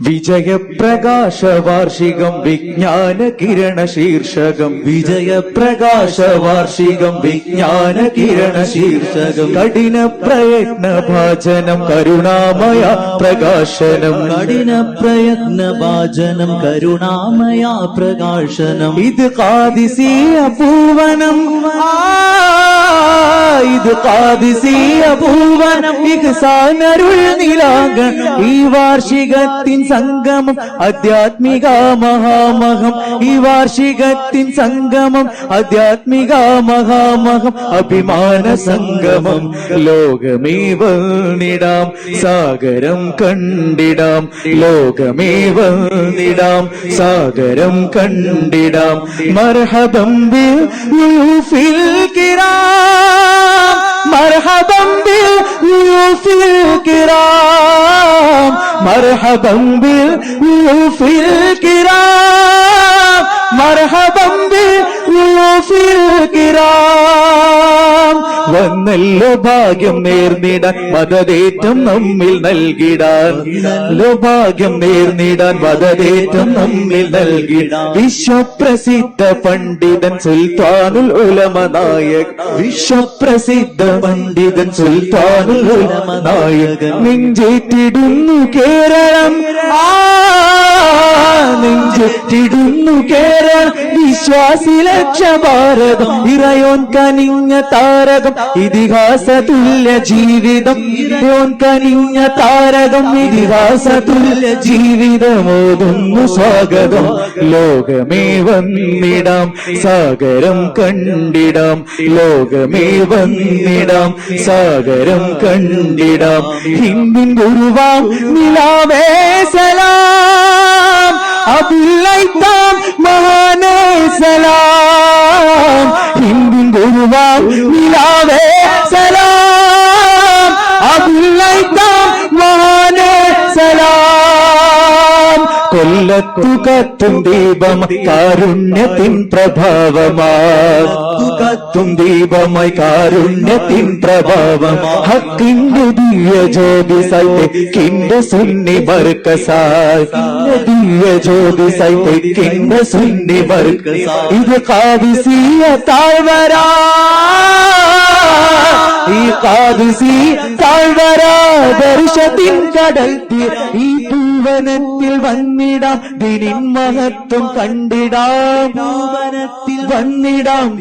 വിജയപ്രകാശ വാർഷികം വിജ്ഞാന കിരണ ശീർഷകം വിജയപ്രകാശ വാർഷികം വിജ്ഞാന കിരണ ശീർഷകം കഠിന പ്രയത്ന ഭാചനം കരുണാമയ പ്രകാശനം. കഠിന പ്രയത്ന ഭാചനം കരുണാമയ പ്രകാശനം. ഇത് കാതിസീ പൂവനം. ആ, ഇത് ഇഹ്സാനരുൾ നിലാകൺ ഈ വാർഷികത്തിൻ സംഗമം ആധ്യാത്മിക മഹാമഹം. ഈ വാർഷികത്തിൻ സംഗമം ആധ്യാത്മിക മഹാമഹം. അഭിമാന സംഗമം ലോകമേ വന്നിടാം സാഗരം കണ്ടിടാം. ലോകമേ വന്നിടാം സാഗരം കണ്ടിടാം. മർഹബം ബിൽ യൂഫിൽ യൂഫിൽ കിറാം മർഹബം ബിൽ യൂഫിൽ വന്നല്ലോ ഭാഗ്യം നേർന്നിടാൻ മതതേറ്റം നമ്മിൽ നൽകിടാൻ. ഭാഗ്യം നേർന്നിടാൻ മതതേറ്റം നമ്മിൽ നൽകിടാൻ. വിശ്വപ്രസിദ്ധ പണ്ഡിതൻ സുൽത്താനുൽ ഉലമ വിശ്വപ്രസിദ്ധ പണ്ഡിതൻ സുൽത്താനുൽ ഉലമ നായകൻ. നെഞ്ചേറ്റിടുന്നു കേരളം. ആ നെഞ്ചെറ്റിടുന്നു കേരളം. വിശ്വാസി ലക്ഷഭാരതം. ഇറയോൻ കനിഞ്ഞ താരകം. ഇതിഹാസ തുല്യ ജീവിതം. ഇറയോൻ കനിഞ്ഞ താരകം. ഇതിഹാസ തുല്യ ജീവിതമോതുന്നു സ്വാഗതം. ലോകമേ വന്നിടാം. സാഗരം കണ്ടിടാം. ലോകമേ വന്നിടാം. സാഗരം കണ്ടിടാം. ഹിന്ദിൻ ഗുരുവാം നിലാവേ സലാം. আবিল্লাইতাম കൊല്ലത്തു കത്തും ദീപമായി കാരുണ്യത്തിൻ പ്രഭാവമായി കത്തും ദീപമായി കാരുണ്യത്തിൻ പ്രഭാവം ഹക്കിന്റെ ദിവ്യ ജ്യോതി സൈക്കിന്റെ സുന്നി ബർക്കസായി ദിവ്യ ജ്യോതി സൈക്കിന്റെ സുന്നി ബർക്കസായി ഇത് കാവിസീയ താഴ്വരാ. ഈ കാവിസീ താഴ്വരാ. ദർശത്തിൻ കടൽ ഈ പൂവനത്തിൽ വന്നിടാം. ദിനിൻ മഹത്വം കണ്ടിടാം. ഭൂവനത്തിൽ വന്നിടാം.